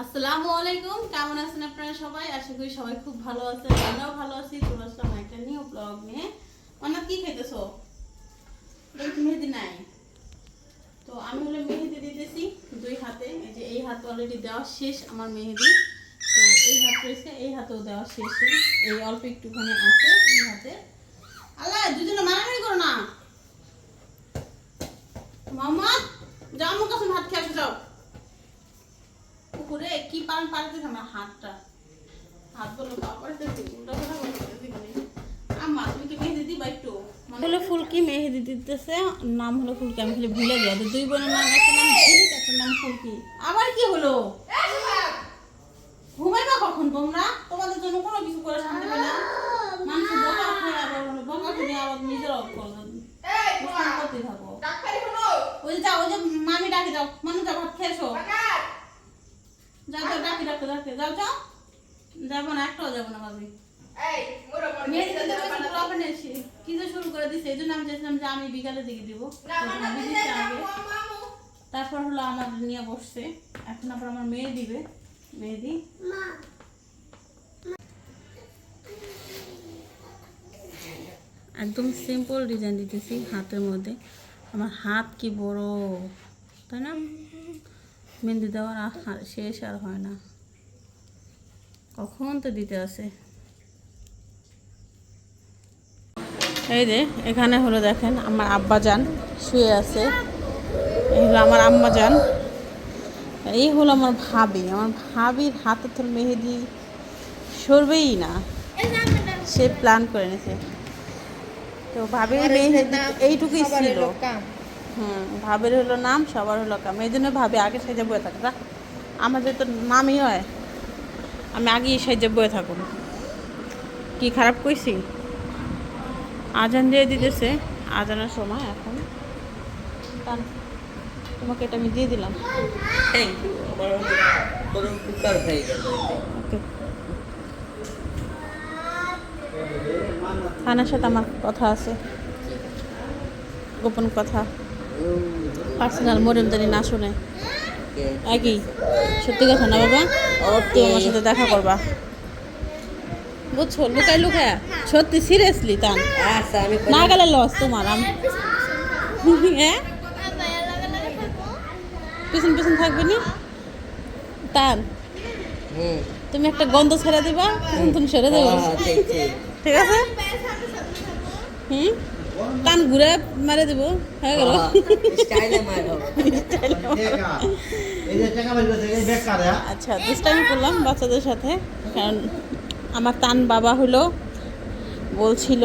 আসসালামু আলাইকুম, কেমন আছেন আপনারা সবাই? আশা করি সবাই খুব ভালো আছেন, আমরাও ভালো আছি। চলে আসলাম একটা নিউ ব্লগ নিয়ে। অনেক কি খেতেছো মেহেদি নাই। তো আমি হলে মেহেদি দিতেছি দুই হাতে। এই যে এই হাত অলরেডি দেওয়া শেষ আমার মেহেদি। তো এই হাত রয়েছে, এই হাতেও দেওয়া শেষ। এই অল্প একটুখানি আছে এই হাতে। আল্লাহ, দুজনে মারামারি করো না। মোহাম্মদ, যাও আমার কাছে ভাত খেয়ে আসো, যাও। পুকুরে কি পান পারতে আমার হাতটা? হাত বলো বাবার উল্টা আম্মা তুমি কি মেহেদি দিবা একটু। হলো ফুলকি মেহেদি দিতেছে নাম হলো ফুলকি আমি খালি ভুলে যাই দুই বোনের নাম একটা নাম ঝিলিক একটা নাম ফুলকি। আবার কি হলো? ঘুমাইবা কখন তোমরা? তোমাদের জন্য কোনো কিছু করে শান্তি পাই না। মানুষ বকা খায় আবার হলো বকা খেয়ে আবার নিজের অফ করতে থাকো। ওই যে যাও ওই যে মামি ডাকে যাও। মানুষ যাও ভাত খেয়ে এসো যাও যাও ডাকি ডাকতে ডাকতে যাও যাও। যাব না একটাও যাব না ভাবি। কি যে শুরু করে দিছে এই জন্য আমি চেয়েছিলাম যে আমি বিকালে দিকে দিব তারপর হলো আমার নিয়ে বসছে। এখন আবার আমার মেয়ে দিবে মেহেদি একদম সিম্পল ডিজাইন দিতেছি হাতের মধ্যে। আমার হাত কি বড় তাই না? মেহেন্দি দেওয়ার আর শেষ আর হয় না। কখন তো দিতে আসে এই যে এখানে হলো দেখেন আমার আব্বা যান শুয়ে আছে। এই হলো আমার আম্মা যান এই হলো আমার ভাবি। আমার ভাবির হাতে তোর মেহেদি সরবেই না। সে প্ল্যান করে নিছে। তো ভাবির মেহেদি এইটুকুই ছিল। হুম ভাবের হলো নাম সবার হলো কাম। এই জন্য ভাবে আগে সাইজে বয়ে থাকে। আমাদের তো নামই হয় আমি আগেই সাইজে বয়ে থাকুন। কি খারাপ কইছি? আজান দিয়ে দিতেছে আজানের সময় এখন। তোমাকে এটা আমি দিয়ে দিলাম। খানার সাথে আমার কথা আছে। গোপন কথা। পার্সোনাল মডেল জানি না শুনে। একই সত্যি কথা না বাবা? ওকে আমার সাথে দেখা করবা। বুঝছ? লুকাই লুকায়। সত্যি সিরিয়াসলি তান আচ্ছা না গেলে লস তোমার। হ্যাঁ? পিছন পিছন থাকবে নি? তান তুমি একটা গন্ধ ছেড়ে দিবা পিছন তুমি সেরে দেবো। ঠিক আছে? হুম? কান ঘুরে মারে দেবো হয়ে গেল। হ্যাঁ? আচ্ছা দুষ্টামি করলাম বাচ্চাদের সাথে কারণ আমার তান বাবা হলো বলছিল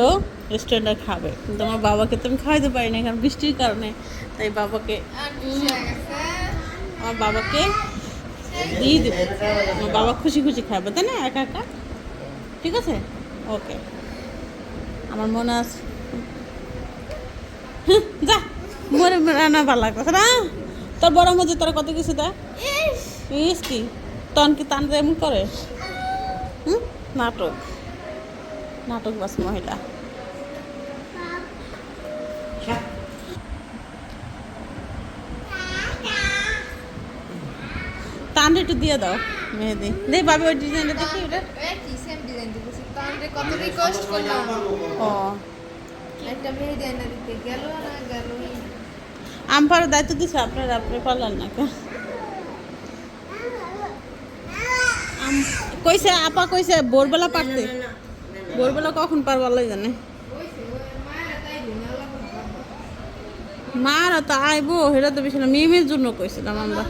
রেস্টুরেন্টে খাবে। কিন্তু আমার বাবাকে তো আমি খাওয়াইতে পারি না কারণ বৃষ্টির কারণে। তাই বাবাকে আমার বাবাকে দিয়ে দেবো। আমার বাবা খুশি খুশি খাবে তাই না একা একা? ঠিক আছে? ওকে আমার মনে আছে। যা মরে রান্না ভালো লাগতেছে না? তোর বড় মধ্যে তোর কত কিছু দেয়? ইস। কি? তখন কি তান এমন করে? হুম? নাটক। নাটক বাস মহিলা। তান একটু দিয়ে দাও মেহেদি। দে ভাবে ওই ডিজাইনটা দেখি ওটা। কত রিকোয়েস্ট করলাম। ও। একটা মেহেদি এনে দিতে গেল না গেল আমপার দায়িত্ব দিছে আপনার আপনি পারলেন না কেন আম- কইছে আপা কইছে ভোরবেলা পারতে। ভোরবেলা কখন পারব আল্লাহ জানে মার তো আইবো সেটা তো বেশি না মেমের জন্য কইছিলাম আমরা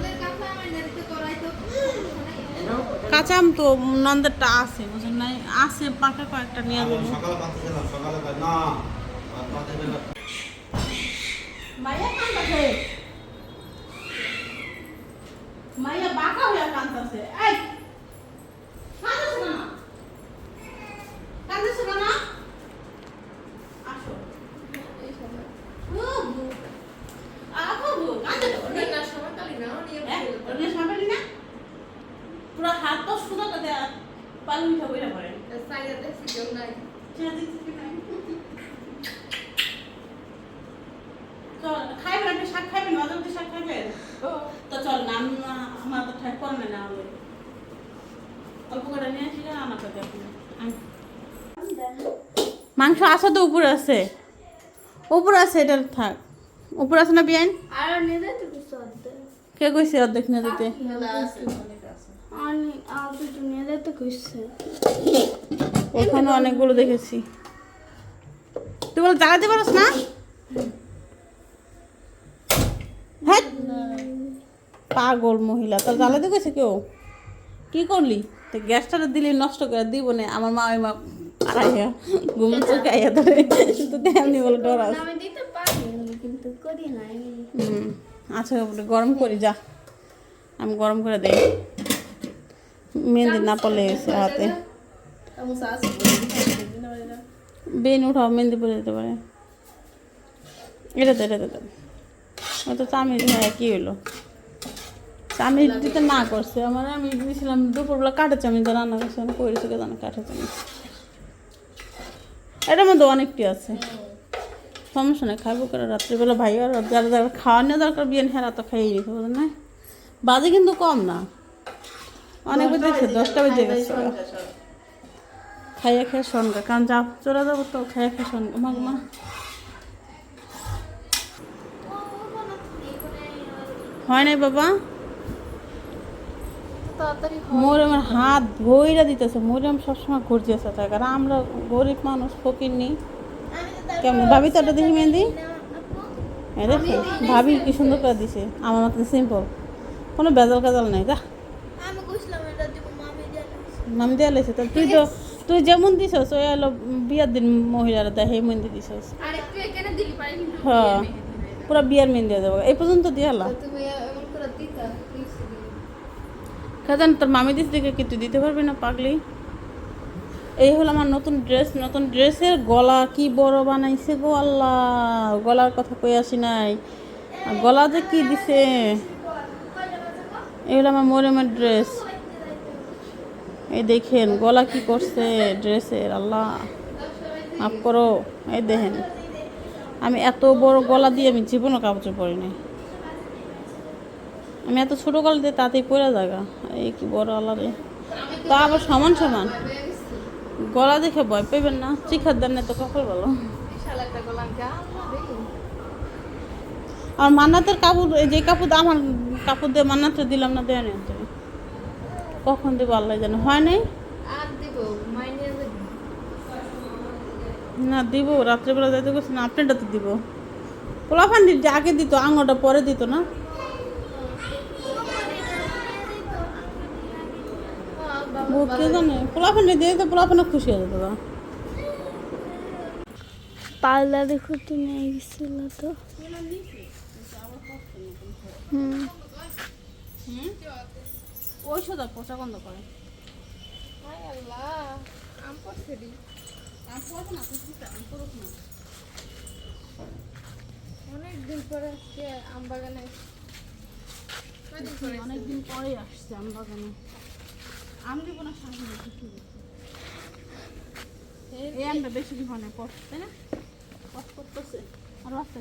কাঁচাম তো নন্দেরটা আছে বুঝলেন নাই? আছে পাকা কয়েকটা নিয়ে যাব। সকালে সকালে না মাইয়া কান্দাছে মাইয়া বাঁকা হইয়া কান্দাছে এই কান্দাছে না কান্দাছে না আসো ও বু আপু বু কান্দে তো অনেক হ্যাঁ অনেক সামনে না পুরো হাত তো সুদা দেয়া পালু মিঠা বইরা পড়ে চল খাইবেন আপনি শাক খাইবেন মাঝে মধ্যে শাক খাইবেন তো চল নাম আমার তো ঠাক মাংস আছে তো, উপরে আছে। উপরে আছে, এটা থাক। উপরে আছে না বিয়ান কে কইছে অর্ধেক না দিতে? ওখানে অনেকগুলো দেখেছি। তুই বলে জ্বালাতে পারস না হ্যাঁ পাগল মহিলা। তোর জ্বালাতে গেছে কেউ? কি করলি? তো গ্যাসটা দিলি নষ্ট করে দিব না। আমার মা ওই মা আড়াইয়া ঘুম চোখে আইয়া ধরে তো তেমনি বলে নাই। হুম আচ্ছা বলে গরম করি যা। আমি গরম করে দেই। মেহেন্দি না পড়লে গেছে হাতে। বেন উঠাও মেহেন্দি পরে যেতে পারে। এটা তো এটা তো ও তো। চামিজ হ্যাঁ কী হলো চামিজ দিতে না করছে। আমার আমি দিয়েছিলাম দুপুরবেলা কাঠের চামিজ দিয়ে রান্না করছে, আমি করেছি জানো কাঠের চামিজ এটার মধ্যে অনেকটি আছে। সমস্যা নেই খাব করে রাত্রিবেলা ভাই আর যারা যারা খাওয়ানো দরকার বিয়ান হেরা তো খাইয়ে নিতে বুঝলেন না বাজে কিন্তু কম না। অনেক বেজে গেছে দশটা বেজে গেছে খাইয়ে খেয়ে সঙ্গে কারণ যা চলে যাব তো খাইয়ে খেয়ে সঙ্গে মা মা। হয় নাই বাবা? তাড়াতাড়ি মোর আমার হাত ভইরা দিতেছে মোরে আমি সবসময় আসা থাকে। কারণ আমরা গরিব মানুষ ফকির নি। কেমন? ভাবি তো দেখি মেহেন্দি। হ্যাঁ দেখো ভাবি কি সুন্দর করে দিছে। আমার মতন সিম্পল কোনো বেজাল কাজাল নাই যা। নাম দেওয়া লেছে তো তুই তো তুই যেমন দিছস ওই হলো বিয়ার দিন মহিলারা দেয় সেই মেহেন্দি দিছস। আর হ্যাঁ পুরো বিয়ার মেহেন্দি দেবো এই পর্যন্ত দিয়ে হলো তুমি এমন করে দিতা প্লিজ খাজান, তোর মামি দিস দিকে কি তুই দিতে পারবি না, পাগলি? এই হলো আমার নতুন ড্রেস নতুন ড্রেসের গলা কি বড় বানাইছে গো আল্লাহ। গলার কথা কই আসি নাই। গলা যে কি দিছে? এই হলো আমার মরিয়মের ড্রেস এই দেখেন, গলা কি করছে ড্রেসের আল্লাহ। মাফ করো, এই দেখেন। আমি এত বড় গলা দিয়ে আমি জীবনও কাপড় পরি নাই। আমি এত ছোটো দিয়ে তাতেই পরে জায়গা এই কি বড় আল্লাহ রে। তা আবার সমান সমান। গলা দেখে ভয় পাইবেন না। শিখার দেন তো কখন বলো আর মান্নাতের কাপড় যে কাপড় আমার কাপড় দিয়ে মান্নাতে দিলাম না, দেয় না কখন দেবো আল্লাহ জানে। হয় নাই? না, দিব। রাত্রেবেলা যাইতে গেছি না, আপনারটা তো দিব। পোলাফান্ডি যে আগে দিত আঙটা পরে দিত না। ও কে জানে পোলাফান্ডি দিয়ে তো খুশি হয়ে যেত। দেখো তুমি নিয়ে গেছিল তো। হুম। ওই বন্ধ করে আল্লাহ আম পড়ছে দি অনেক দিন পরে আজকে আম বাগানে। কয়দিন পরে পরেই আসছে আম বাগানে। আম দিব না এই আমটা বেশি দিব না, পট না? পট করতেছে। আরও আছে।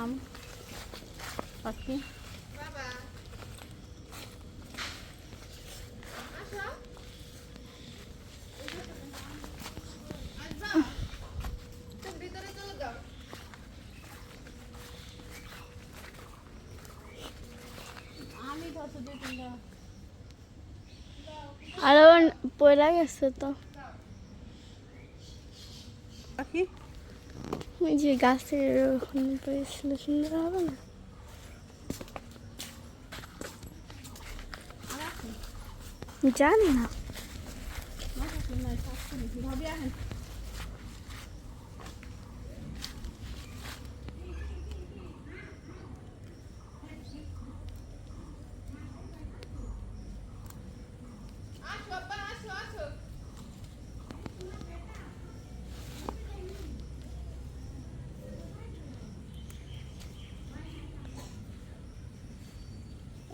আম পাখি বাবা আসো আসবা তুমি ভিতরে চলে যাও আমি ধরছো দুই তিনটা আর পয়লা গেছে তো পাখি ওই যে গাছের ওখানে পড়েছিল সুন্দর হবে না জানি না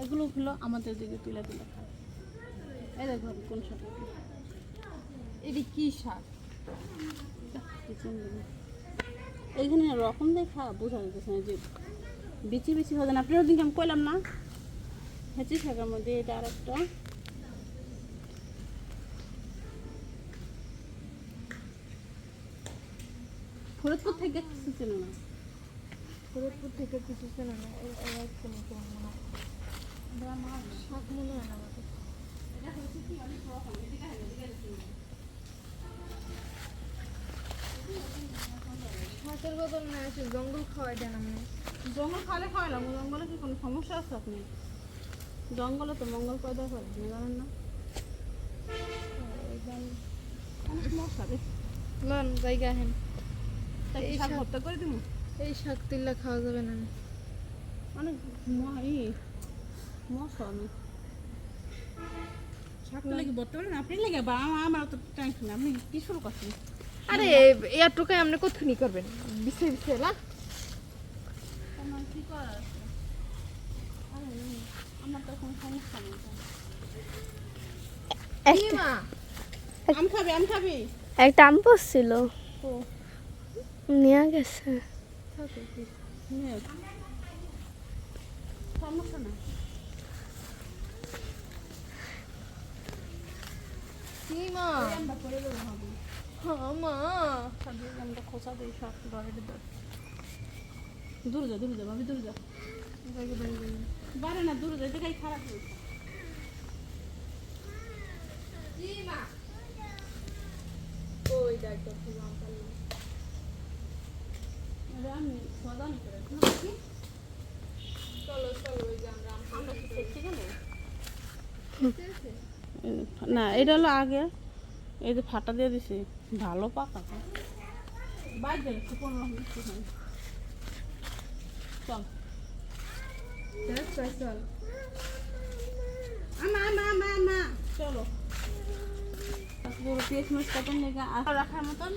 এগুলো হলো আমাদের দিকে তুলে তুলে খায় এই দেখো কোন শাক এটি কী শাক এইখানে রকম দেখা বোঝা যাচ্ছে না যে বিচি বিচি হবে না আপনার ওদিনকে আমি কইলাম না হেঁচি শাকের মধ্যে এটা আর একটা ফরিদপুর থেকে কিছু চেনে না ফরিদপুর থেকে কিছু চেনে না না বদল না আছে জঙ্গল খাওয়াই দেন আপনি। জঙ্গল খালে খাওয়ালাম জঙ্গলে কি কোনো সমস্যা আছে আপনি? জঙ্গলে তো মঙ্গল পয়দা করে জানেন না। অনেক রে। লন জায়গা হেন এই শাক শাক- করে দিব এই শাক তিল্লা খাওয়া যাবে না। অনেক ম- ই মশা আমি শাক লেগে ভর্তা বলেন আপনি লেগে বা আমার তো টেনশন আপনি কি শুরু করছেন? আরে এর টোকাই আপনি কতক্ষণই করবেন? বিছে বিছে না আমার তো কোনো সমস্যা নেই মা? আম খাবি আম খাবি? একটা আম পড়ছিল। ও। নিয়ে গেছে। সমস্যা না। কি মা আমরা খোঁচা দিই সব ঘরে দূরে যা দূরে যা ভাবি দূরে যা। বারে না দূরে যা এটা খাই খারাপ হয়েছে কি মা ওই দেখো এটা আমি সদান করে চলো চলো ওই যে আমরা আমরা কি না এটা হলো আগে। এই যে ফাটা দিয়ে দিছি। ভালো পাকা। বাইরে পনেরো হয় চল চল। আমা আমা আমা আমা। চলো। লেগে আর রাখার মতন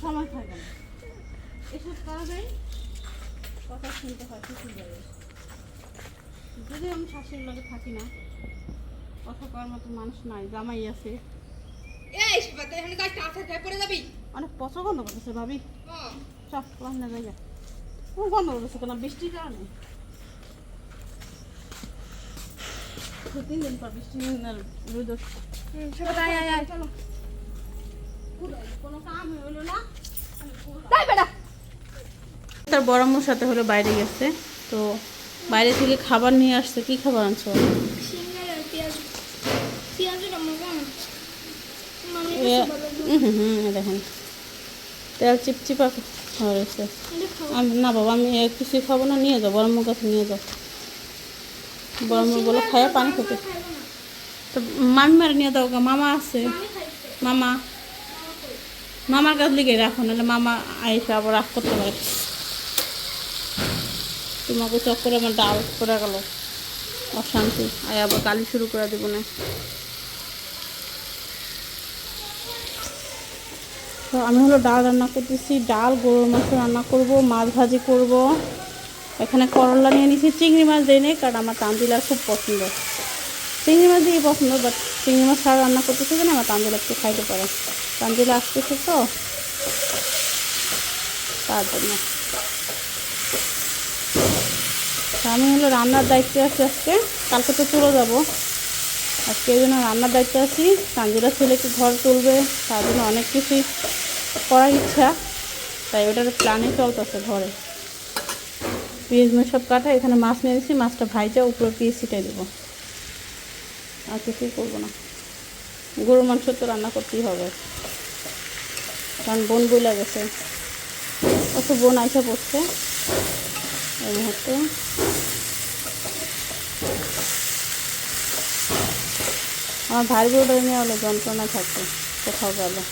সময় থাকে না। এসব করা যায় কথা শুনতে হয় কিছু যাবে যদি আমি শাশুড়ির লগে থাকি না কথা করার মতো মানুষ নাই জামাই আছে। এই সেবাতে এখানে গাছটা আছে খাই পড়ে যাবি? অনেক পছন্দ গন্ধ করতেছে ভাবি। সব রান্না জায়গা ও গন্ধ করতেছে কেন বৃষ্টির কারণে। দু তিন দিন পর বৃষ্টি আর রোদ চলো কোনো কাম হলো না। তাই বেটা। তার বড় সাথে হলো বাইরে গেছে তো বাইরে থেকে খাবার নিয়ে আসছে কি খাবার আনছো সিঙ্গারা পেঁয়াজ পেঁয়াজের মজা মানে এ, হুম হুম হুম, এ দেখেন। তেল চিপচিপা হয়েছে আমি না বাবা, আমি কিছুই খাব না, নিয়ে যাও, বড় আম্মুর কাছে নিয়ে যাও। বড় আম্মু বলে খাইয়া পানি খেতে। তো মামি মারে নিয়ে দাও মামা আছে। মামা। মামার কাছ লিগে রাখো, নাহলে মামা আইসা আবার রাগ করতে পারে। তোমাকে চক্করে আমার ডাল পড়ে গেল। অশান্তি। আর আবার গালি শুরু করে দেবো না। তো আমি হলো ডাল রান্না করতেছি, ডাল, গরুর মাংস রান্না করব, মাছ ভাজি করব। এখানে করলা নিয়ে নিয়েছি চিংড়ি মাছ দিয়ে নেই, কারণ আমার তান্দিলার খুব পছন্দ। চিংড়ি মাছ দিয়ে পছন্দ বাট চিংড়ি মাছ ছাড়া রান্না করতেছে কিনা? আমার তান্দিলা একটু খাইতে পারে। তান্দিলা আসতেছে তো, তার জন্য। আমি হলো রান্নার দায়িত্বে আছি আজকে, কালকে তো চলে যাব। আজকে এই জন্য রান্নার দায়িত্বে আছি তানজিরা ছেলেকে ঘর তুলবে, তার জন্য অনেক কিছুই করার ইচ্ছা, তাই ওটার প্ল্যানে চলতেছে ঘরে। পেঁয়াজ মেয়ে সব কাটা, এখানে মাছ নিয়ে দিচ্ছি মাছটা ভাইজা, উপরে পেঁয়াজ দেবো। আর কিছুই করব না। গরুর মাংস তো রান্না করতেই হবে। কারণ বোন বইলা গেছে। অত বোন আইসা পড়ছে। এই মুহূর্তে। আমার ভাই নিয়ে হলো যন্ত্রণা থাকে কোথাও গেলে।